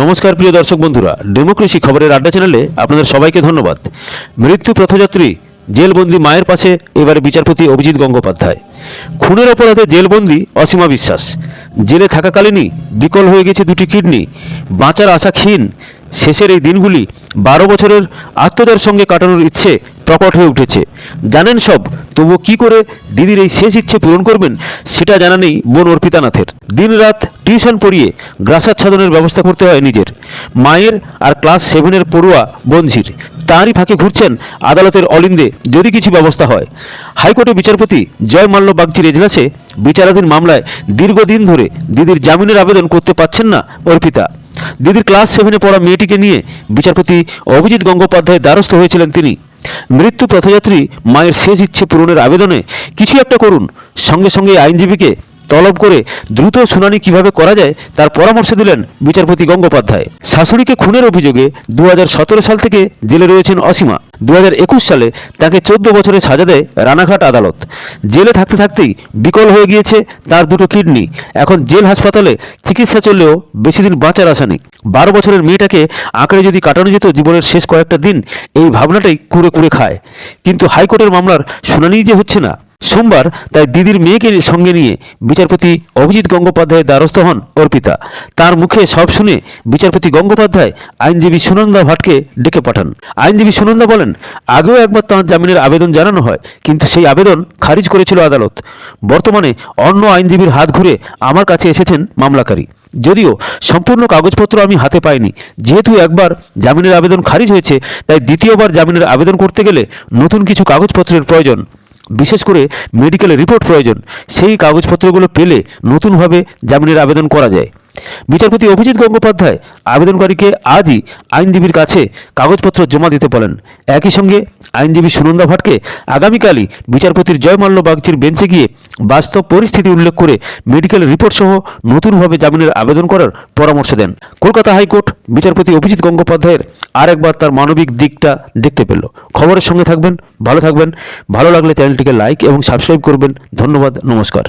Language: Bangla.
নমস্কার প্রিয় দর্শক বন্ধুরা, ডেমোক্রেসি খবরের আড্ডা চ্যানেলে আপনাদের সবাইকে ধন্যবাদ। মৃত্যু পথযাত্রী জেলবন্দি মায়ের পাশে এবারে বিচারপতি অভিজিৎ গঙ্গোপাধ্যায়। খুনের অপরাধে জেলবন্দি অসীমা বিশ্বাস। জেলে থাকাকালীনই বিকল হয়ে গেছে দুটি কিডনি। বাঁচার আশা ক্ষীণ শেষের এই দিনগুলি বারো বছরের আত্মদার সঙ্গে কাটানোর ইচ্ছে প্রকট হয়ে উঠেছে। জানেন সব, তবুও কি করে দিদির এই শেষ ইচ্ছে পূরণ করবেন, সেটা জানা নেই বোন অর্পিতানাথের। দিনরাত টিউশন পড়িয়ে গ্রাসাচ্ছাদনের ব্যবস্থা করতে হয় নিজের। মায়ের আর ক্লাস সেভেনের পড়ুয়া বঞ্ঝির তারই ফাঁকে ঘুরছেন আদালতের অলিন্দে যদি কিছু ব্যবস্থা হয়। হাইকোর্টে বিচারপতি জয় মাল্য বাগচির এজলাসে বিচারাধীন মামলায় দীর্ঘদিন ধরে দিদির জামিনের আবেদন করতে পারছেন না অর্পিতা। দিদির ক্লাস সেভেনে পড়া মেয়েটিকে নিয়ে বিচারপতি অভিজিৎ গঙ্গোপাধ্যায়ের দ্বারস্থ হয়েছিলেন তিনি। মৃত্যু পথযাত্রী মায়ের শেষ ইচ্ছে পূরণের আবেদনে কিছু একটা করুন। সঙ্গে সঙ্গে আইনজীবীকে তলব করে দ্রুত শুনানি কীভাবে করা যায় তার পরামর্শ দিলেন বিচারপতি গঙ্গোপাধ্যায়। শাশুড়িকে খুনের অভিযোগে দু হাজার সতেরো সাল থেকে জেলে রয়েছেন অসীমা। দু হাজার একুশ সালে তাকে চোদ্দ বছরের সাজা দেয় রানাঘাট আদালত। জেলে থাকতে থাকতেই বিকল হয়ে গিয়েছে তার দুটো কিডনি। এখন জেল হাসপাতালে চিকিৎসা চললেও বেশি দিন বাঁচার আশা নেই। বারো বছরের মেয়েটাকে আঁকড়ে যদি কাটানো যেত জীবনের শেষ কয়েকটা দিন, এই ভাবনাটাই কুড়ে কুড়ে খায়। কিন্তু হাইকোর্টের মামলার শুনানিই যে হচ্ছে না সোমবার তাই দিদির মেয়েকে সঙ্গে নিয়ে বিচারপতি অভিজিৎ গঙ্গোপাধ্যায়ের দ্বারস্থ হন অর্পিতা। তার মুখে সব শুনে বিচারপতি গঙ্গোপাধ্যায় আইনজীবী সুনন্দা ভাটকে ডেকে পাঠান। আইনজীবী সুনন্দা বলেন, আগেও একবার তাঁর জামিনের আবেদন জানানো হয়, কিন্তু সেই আবেদন খারিজ করেছিল আদালত। বর্তমানে অন্য আইনজীবীর হাত ঘুরে আমার কাছে এসেছেন মামলাকারী। যদিও সম্পূর্ণ কাগজপত্র আমি হাতে পাইনি, যেহেতু একবার জামিনের আবেদন খারিজ হয়েছে, তাই দ্বিতীয়বার জামিনের আবেদন করতে গেলে নতুন কিছু কাগজপত্রের প্রয়োজন। বিশেষ করে মেডিকেল রিপোর্ট প্রয়োজন। সেই কাগজপত্রগুলো পেলে নতুনভাবে জামিনের আবেদন করা যায়। বিচারপতি অভিজিৎ গঙ্গোপাধ্যায় আবেদনকারীকে আজই আইনজীবীর কাছে কাগজপত্র জমা দিতে বলেন। একই সঙ্গে আইনজীবী সুনন্দা ভাটকে আগামীকালই বিচারপতির জয়মাল্য বাগচির বেঞ্চে গিয়ে বাস্তব পরিস্থিতি উল্লেখ করে মেডিকেল রিপোর্ট সহ নতুনভাবে জামিনের আবেদন করার পরামর্শ দেন। কলকাতা হাইকোর্ট বিচারপতি অভিজিৎ গঙ্গোপাধ্যায়ের আরেকবার তার মানবিক দিকটা দেখতে পেল। খবরের সঙ্গে থাকবেন, ভালো থাকবেন, ভালো লাগলে চ্যানেলটিকে লাইক এবং সাবস্ক্রাইব করবেন। ধন্যবাদ, নমস্কার।